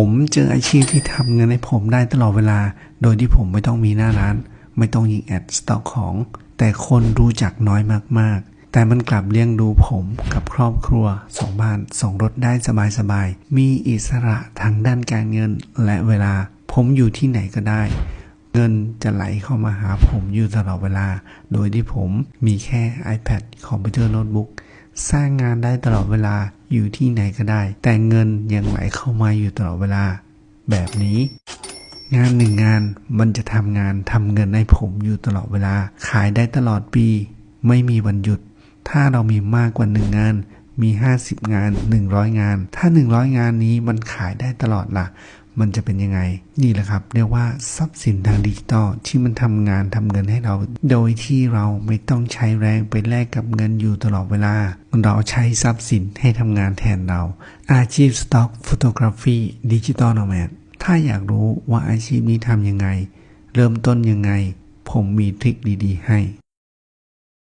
ผมเจออาชีพที่ทำเงินให้ผมได้ตลอดเวลา โดยที่ผมไม่ต้องมีหน้าร้าน ไม่ต้องยิงแอดสต็อกของ แต่คนรู้จักน้อยมากๆ แต่มันกลับเลี้ยงดูผมกับครอบครัวสองบ้านสองรถได้สบายๆ มีอิสระทางด้านการเงินและเวลา ผมอยู่ที่ไหนก็ได้ เงินจะไหลเข้ามาหาผมอยู่ตลอดเวลา โดยที่ผมมีแค่ iPad คอมพิวเตอร์โน้ตบุ๊กสร้างงานได้ตลอดเวลา อยู่ที่ไหนก็ได้ แต่เงินยังไหลเข้ามาอยู่ตลอดเวลา แบบนี้ งานหนึ่งงานมันจะทำงานทำเงินให้ผมอยู่ตลอดเวลา ขายได้ตลอดปี ไม่มีวันหยุด ถ้าเรามีมากกว่าหนึ่งงานมี 50 งาน 100 งาน ถ้า 100 งานนี้มันขายได้ตลอดล่ะ มันจะเป็นยังไง นี่แหละครับ เรียกว่าทรัพย์สินทางดิจิตอลที่มันทำงานทำเงินให้เรา โดยที่เราไม่ต้องใช้แรงไปแลกกับเงินอยู่ตลอดเวลา เราใช้ทรัพย์สินให้ทำงานแทนเรา อาชีพสต็อกฟ o โตกราฟีดิจิตอลโนแมดถ้าอยากรู้ว่าอาชีพนี้ทำยังไง เริ่มต้นยังไง ผมมีทริคดี ๆ ให้